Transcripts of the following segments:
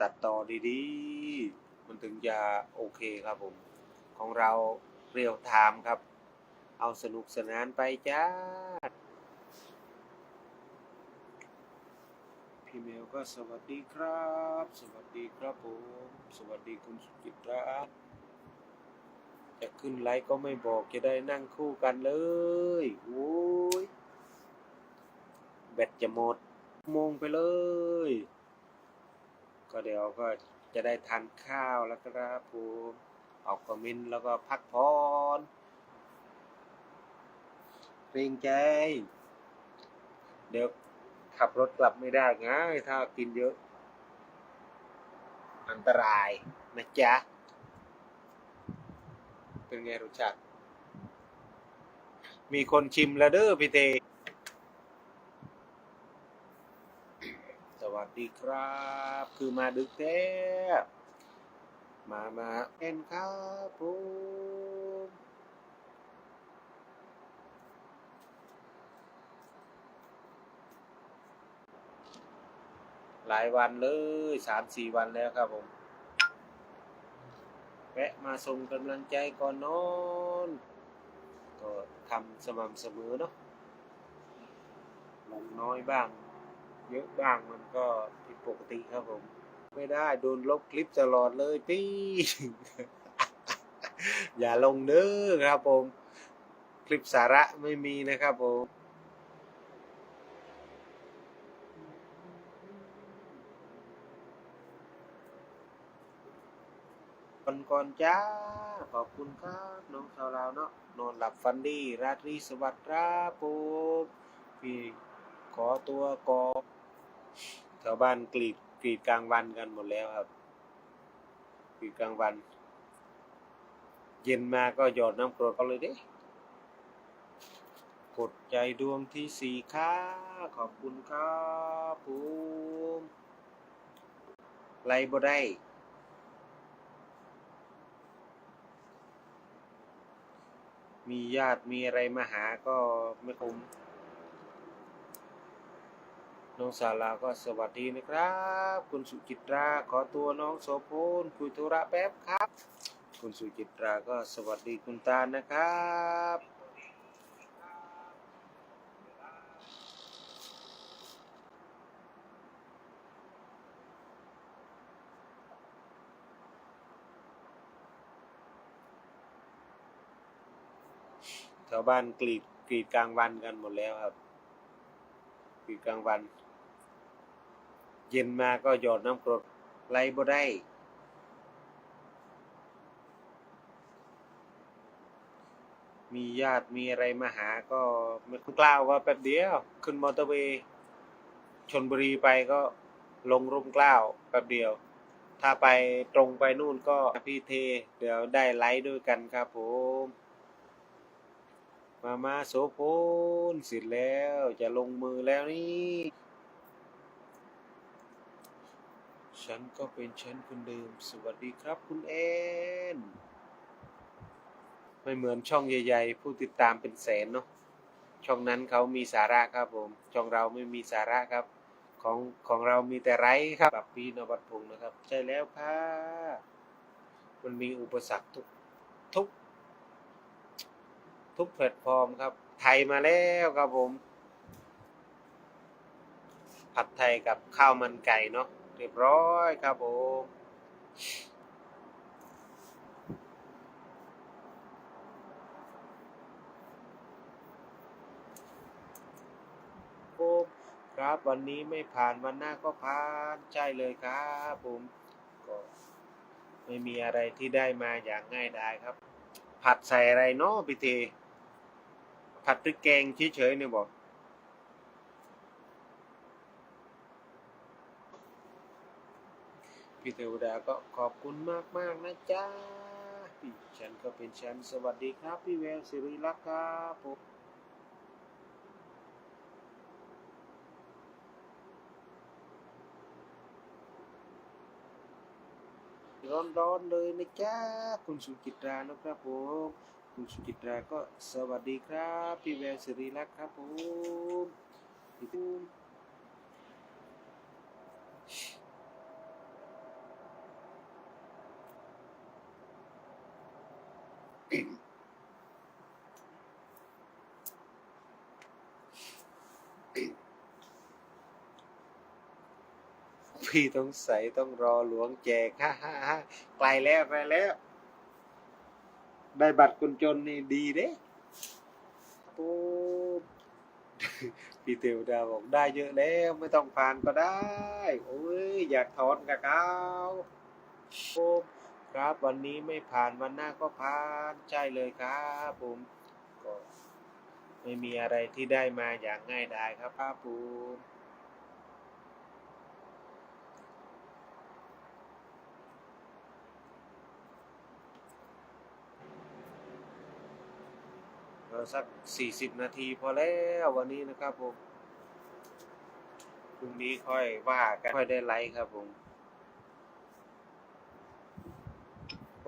ตัดต่อดีๆ มันถึงจะโอเคครับผม ของเราเรียวไทม์ครับ เอาสนุกสนานไปจ้า พี่เมลก็สวัสดีครับ สวัสดีครับผม สวัสดีคุณสุจิตรจะขึ้นไลฟ์ก็ไม่บอกจะได้นั่งคู่กันเลยโอ้ยแบตจะหมดโมงไปเลย ก็เดี๋ยวก็จะได้ทานข้าวแล้วครับผมออกคอมเมนต์แล้วก็พักผ่อนเกรงใจ เดี๋ยวขับรถกลับไม่ได้ไงถ้ากินเยอะ อันตรายนะจ๊ะ เป็นไงรสชาติมีคนชิมแล้วเด้อพี่เต วัสดีครับ คือมาดึกแท้มามาเอ็นครับผมหลายวันเลยสามสี่วันแล้วครับผมแวะมาส่งกำลังใจก่อนนอนก็ทำสม่ำเสมอเนาะลงน้อยบ้าง เยอะบ้างมันก็ผิดปกติครับผม ไม่ได้โดนลบคลิปตลอดเลยพี่อย่าลงเด้อครับผม คลิปสาระไม่มีนะครับผมก่อนก่อนจ้า ขอบคุณครับ น้องชาวลาวเนาะนอนหลับฝันดี ราตรีสวัสดิ์ครับผมพี่ขอตัวกอ แถวบ้านกรีดกรีดกลางวันกันหมดแล้วครับกรีดกลางวัน เย็นมาก็หยอดน้ำกรดก็เลยเด้กดใจดวงที่สี่ค่ะขอบคุณครับผมไล่บ่ได้มีญาติมีอะไรมาหาก็ไม่คุ้ม น้องสาราก็สวัสดีนะครับ คุณสุจิตราขอตัวน้องโสพลคุยธุระแป๊บครับ คุณสุจิตราก็สวัสดีคุณตานะครับแถวบ้านกรีดกรีดกลางวันกันหมดแล้วครับกรีดกลางวัน เย็นมาก็หยอดน้ำกรดไล่บ่ได้ มีญาติมีอะไรมาหาก็ไม่กล้าวก็แป๊บเดียว ขึ้นมอเตอร์เวย์ชนบุรีไปก็ลงร่มกล้าวแป๊บเดียว ถ้าไปตรงไปนู่นก็พี่เท เดี๋ยวได้ไลฟ์ด้วยกันครับผมมามาโสพลเสร็จแล้วจะลงมือแล้วนี่ ฉันก็เป็นฉันคนเดิม สวัสดีครับคุณแอนไม่เหมือนช่องใหญ่ๆ ผู้ติดตามเป็นแสนเนาะ ช่องนั้นเขามีสาระครับผม ช่องเราไม่มีสาระครับ ของของเรามีแต่ไร้ครับแบบปีนวัดพงนะครับ ใช่แล้วค่ะ มันมีอุปสรรคทุกทุก ทุกแพลตฟอร์มครับ ไทยมาแล้วครับผม ผัดไทยกับข้าวมันไก่เนาะ เรียบร้อยครับผมผมครับวันนี้ไม่ผ่านวันหน้าก็ผ่านใช่เลยครับผมก็ไม่มีอะไรที่ได้มาอย่างง่ายดายครับ ผัดใส่อะไรเนาะพี่เทผัดพริกแกงเฉยๆเนี่ยบอก พี่เทวดาก็ขอบคุณมากๆนะจ๊ะพี่ฉันก็เป็นฉันสวัสดีครับ พี่แววสิริลักษ์ครับผมร้อนๆเลยนะจ๊ะคุณสุจิตรานะครับผมคุณสุจิตราก็สวัสดีครับ พี่แววสิริลักษ์ครับผมพี่ม พี่ต้องใส่ต้องรอหลวงแจกฮ่าฮ่าฮ่าไกลแล้วไกลแล้ว ได้บัตรคนจนนี่ดีเด้ปุ๊บพี่เทวดาบอกได้เยอะแล้ว ไม่ต้องผ่านก็ได้ โอ้ย อยากถอนกับเขาปุ๊บครับวันนี้ไม่ผ่านวันหน้าก็ผ่านใช่เลยครับผมก็ไม่มีอะไรที่ได้มาอย่างง่ายดายครับป้าปู สักสี่สิบนาทีพอแล้ววันนี้นะครับผมพรุ่งนี้ค่อยว่ากันค่อยได้ไลค์ครับผม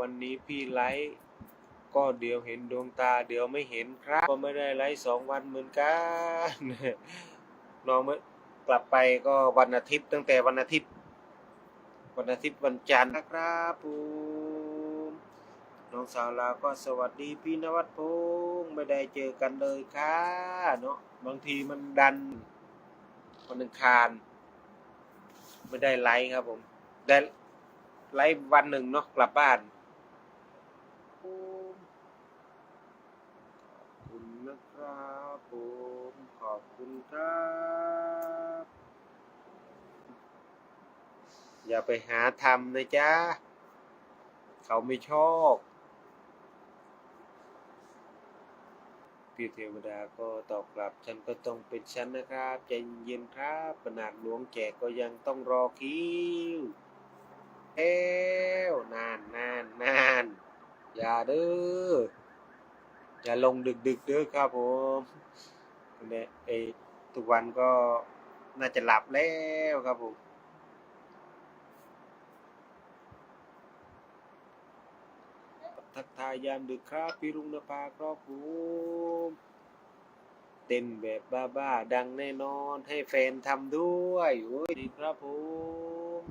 วันนี้พี่ไลค์ก็เดี๋ยวเห็นดวงตา เดี๋ยวไม่เห็นครับ ก็ไม่ได้ไลค์สองวันเหมือนกันน้องเมื่อกลับไปก็วันอาทิตย์ตั้งแต่วันอาทิตย์ วันอาทิตย์วันจันทร์นะครับผม น้องสาวลาวก็สวัสดีพี่นวัดพงษ์ไม่ได้เจอกันเลยค่ะเนาะบางทีมันดันวันอังคารไม่ได้ไลฟ์ครับผม ได้ไลฟ์วันหนึ่งเนาะกลับบ้านขอบคุณนะครับผมขอบคุณครับ อย่าไปหาทำนะจ๊ะ เขาไม่ชอบ พี่เทวดาก็ตอบกลับ ฉันก็ต้องเป็นฉันนะครับใจเย็นครับขนาดหลวงแจกก็ยังต้องรอคิวเอ้วนานนานนานอย่าเด้ออย่าลงดึกดึกเด้อครับผมเนี่ยไอ้ทุกวันก็น่าจะหลับแล้วครับผมทักทายยามดึกครับ พี่ลุงนภาครับผม เต้นแบบบ้าๆดังแน่นอนให้แฟนทำด้วยโอ้ยดีครับผม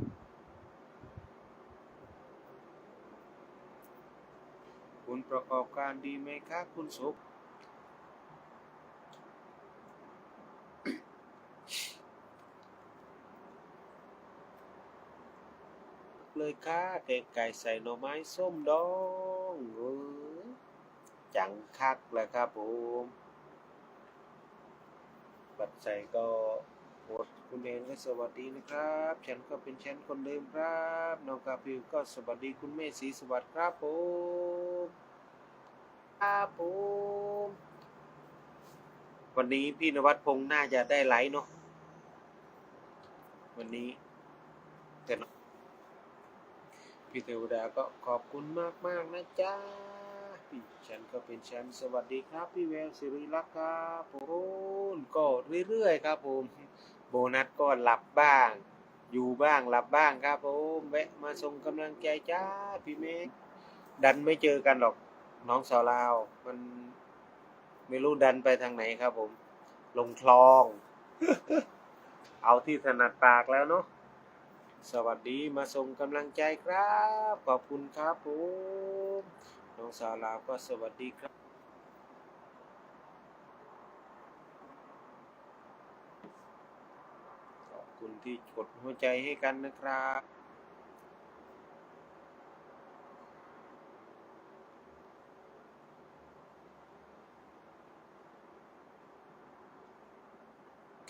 คุณประกอบการดีไหมครับคุณสุขเลยค่ะแกงไก่ใส่หน่อไม้ส้มดองจังคักเลยครับผม บัดใส่ก็หมดคุณเองก็สวัสดีนะครับ ฉันก็เป็นฉันคนเดิมครับน้องกาฟิวก็สวัสดีคุณแม่สีสวัสดิ์ครับผมครับผมวันนี้พี่นวัดพงษ์น่าจะได้ไลฟ์เนาะวันนี้แต่เนาะพี่เทวดาก็ขอบคุณมากมากๆนะจ๊ะ พี่ฉันก็เป็นฉันสวัสดีครับ พี่แววสิริลักษ์ครับผมก็เรื่อยๆครับผมโบนัสก็หลับบ้าง อยู่บ้างหลับบ้างครับผมแวะมาส่งกำลังใจจ้าพี่เมฆดันไม่เจอกันหรอกน้องสาวลาว มันไม่รู้ดันไปทางไหนครับผม ลงคลอง เอาที่ถนัดปากแล้วเนาะสวัสดีมาส่งกำลังใจครับ ขอบคุณครับผม น้องสาวลาวก็สวัสดีครับขอบคุณที่กดหัวใจให้กันนะครับ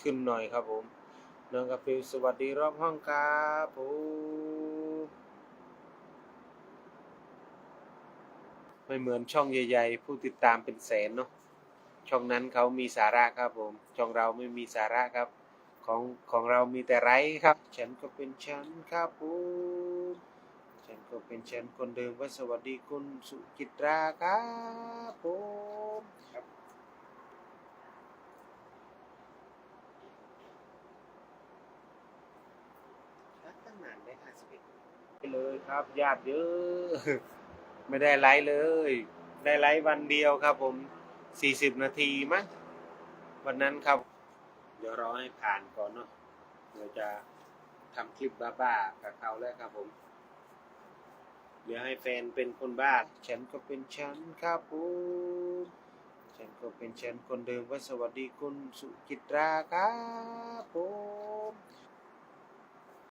ขึ้นหน่อยครับผมน้องกาฟิวสวัสดีรอบห้องครับผม ไม่เหมือนช่องใหญ่ๆ ผู้ติดตามเป็นแสนเนาะช่องนั้นเขามีสาระครับผมช่องเราไม่มีสาระครับ ของของเรามีแต่ไร้ครับ ฉันก็เป็นฉันครับผมฉันก็เป็นฉันคนเดิมก็สวัสดีคุณสุจิตราครับผมครับตั้งนานได้ห้าสิบเอ็ดเลยครับญาติเยอะ ไม่ได้ไลฟ์เลย ได้ไลฟ์วันเดียวครับ ผมสี่สิบนาทีมั้งวันนั้นครับ เดี๋ยวรอให้ผ่านก่อนเนาะเดี๋ยวจะทำคลิปบ้าๆกับเขาแล้วครับผม เดี๋ยวให้แฟนเป็นคนบ้า ฉันก็เป็นฉันครับผมฉันก็เป็นฉันคนเดิมก็สวัสดีคุณสุจิตราครับผม